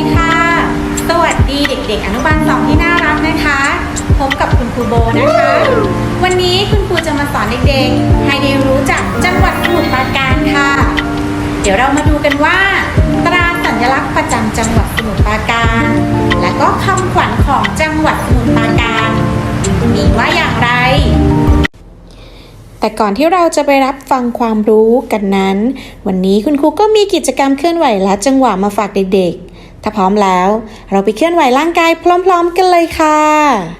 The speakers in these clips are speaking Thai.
ดีค่ะ สวัสดีเด็ก ๆ อนุบาลสองที่น่ารักนะคะ พบกับคุณครูโบนะคะ วันนี้คุณครูจะมาสอนเด็กๆ ให้ได้รู้จักจังหวัดสมุทรปราการค่ะ เดี๋ยวเรามาดูกันว่า ตราสัญลักษณ์ประจำจังหวัดสมุทรปราการ และก็คำขวัญของจังหวัดสมุทรปราการ มีว่าอย่างไรแต่ก่อนที่เราจะไปรับฟังความรู้กันนั้น วันนี้คุณครูก็มีกิจกรรมเคลื่อนไหวและจังหวะมาฝากเด็กๆ ถ้าพร้อมแล้ว เราไปเคลื่อนไหวร่างกายพร้อม ๆ กันเลยค่ะ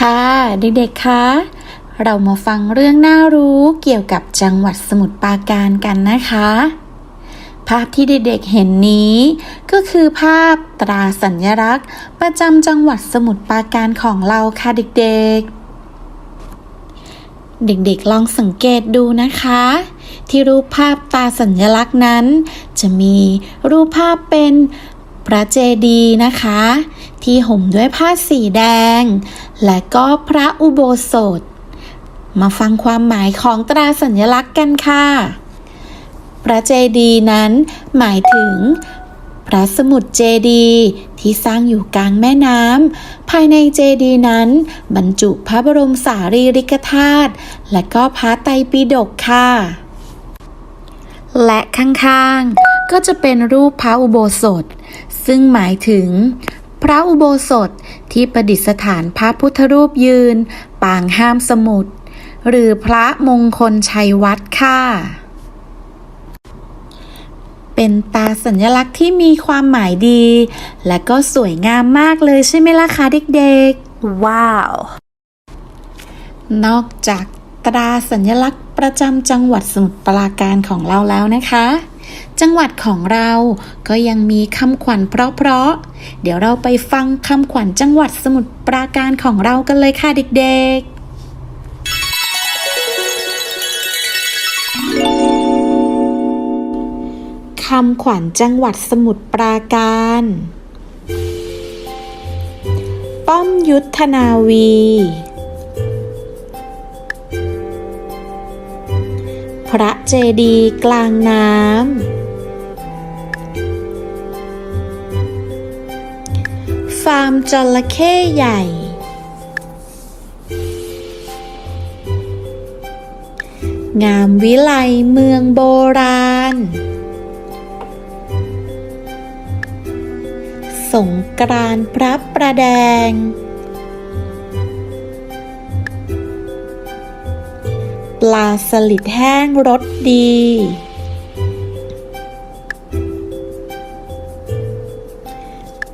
ค่ะ เด็กๆคะเรามาฟังเรื่องน่ารู้เกี่ยวกับจังหวัดสมุทรปราการกันนะคะ ภาพที่เด็กๆเห็นนี้ ก็คือภาพตราสัญลักษณ์ ประจำจังหวัดสมุทรปราการของเราค่ะเด็กๆเด็กๆ ลองสังเกตดูนะคะ ที่รูปภาพตาสัญลักษณ์นั้น จะมีรูปภาพเป็นพระเจดีย์นะคะ ที่ห่มด้วยผ้าสีแดง และก็พระอุโบสถ มาฟังความหมายของตราสัญลักษณ์กันค่ะ พระเจดีย์นั้นหมายถึง พระสมุทรเจดีย์ที่สร้างอยู่กลางแม่น้ำภายในเจดีย์นั้น บรรจุพระบรมสารีริกธาตุและก็พระไตรปิฎกค่ะ และข้างๆก็จะเป็นรูปพระอุโบสถ ซึ่งหมายถึง พระอุโบสถที่ประดิษฐานพระพุทธรูปยืน ปางห้ามสมุทรหรือพระมงคลชัยวัดค่ะ เป็นตาสัญลักษณ์ที่มีความหมายดี และก็สวยงามมากเลยใช่ไหมล่ะคะเด็กๆ ว้าว นอกจากตราสัญลักษณ์ประจำจังหวัดสมุทรปราการของเราแล้วนะคะ จังหวัดของเราก็ยังมีคำขวัญเพราะๆ เดี๋ยวเราไปฟังคำขวัญจังหวัดสมุทรปราการของเรากันเลยค่ะเด็กๆคำขวัญจังหวัดสมุทรปราการ ป้อมยุทธนาวี พระเจดีย์กลางน้ำ ฟาร์มจระเข้ใหญ่ งามวิไลเมืองโบราณ สงกรานต์พระประแดง ปลาสลิดแห้งรสดี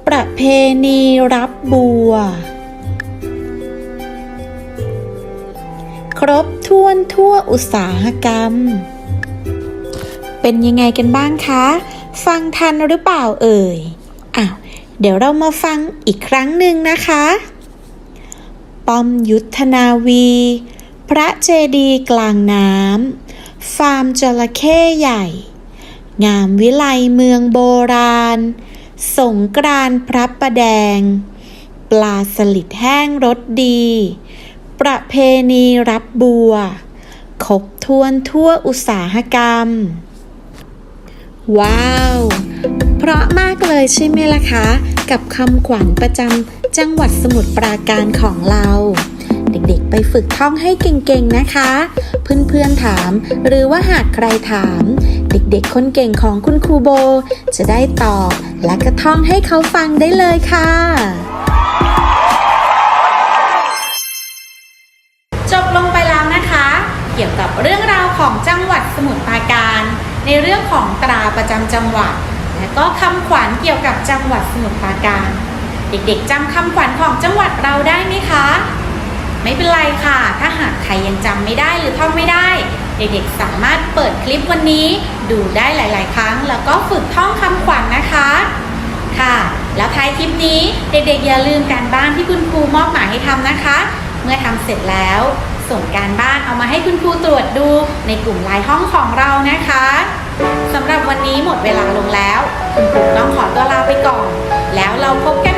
ประเพณีรับบัว ครบถ้วนทั่วอุตสาหกรรม เป็นยังไงกันบ้างคะ ฟังทันหรือเปล่าเอ่ย อ้าว เดี๋ยวเรามาฟังอีกครั้งหนึ่งนะคะ ป้อมยุทธนาวี พระเจดีย์กลางน้ำ ฟาร์มจระเข้ใหญ่ งามวิไลเมืองโบราณ สงกรานพระประแดง ปลาสลิดแห้งรสดี ประเพณีรับบัว ครบถ้วนทั่วอุตสาหกรรม ว้าว เพราะมากเลยใช่ไหมล่ะคะ กับคำขวัญประจำจังหวัดสมุทรปราการของเรา เด็กๆ ไปฝึกท่องให้เก่งๆนะคะ เพื่อนๆถาม หรือว่าหากใครถาม เด็กๆ คนเก่งของคุณครูโบ จะได้ตอบและก็ท่องให้เขาฟังได้เลยค่ะจบลงไปแล้วนะคะ เกี่ยวกับเรื่องราวของจังหวัดสมุทรปราการ ในเรื่องของตราประจำจังหวัด และก็คำขวัญเกี่ยวกับจังหวัดสมุทรปราการ เด็กๆจำคำขวัญของจังหวัดเราได้ไหมคะ ไม่เป็นไรค่ะ ถ้าหากใครยังจำไม่ได้หรือท่องไม่ได้ เด็กๆสามารถเปิดคลิปวันนี้ดูได้หลาย ๆ ครั้ง แล้วก็ฝึกท่องคำขวัญนะคะ ค่ะ แล้วท้ายคลิปนี้เด็กๆ อย่าลืมการบ้านที่คุณครูมอบหมายให้ทำนะคะ เมื่อทำเสร็จแล้ว ส่งการบ้านเอามาให้คุณครูตรวจดูในกลุ่มไลน์ห้องของเรานะคะสำหรับวันนี้หมดเวลาลงแล้ว คุณครูต้องขอตัวลาไปก่อน แล้วเราพบกัน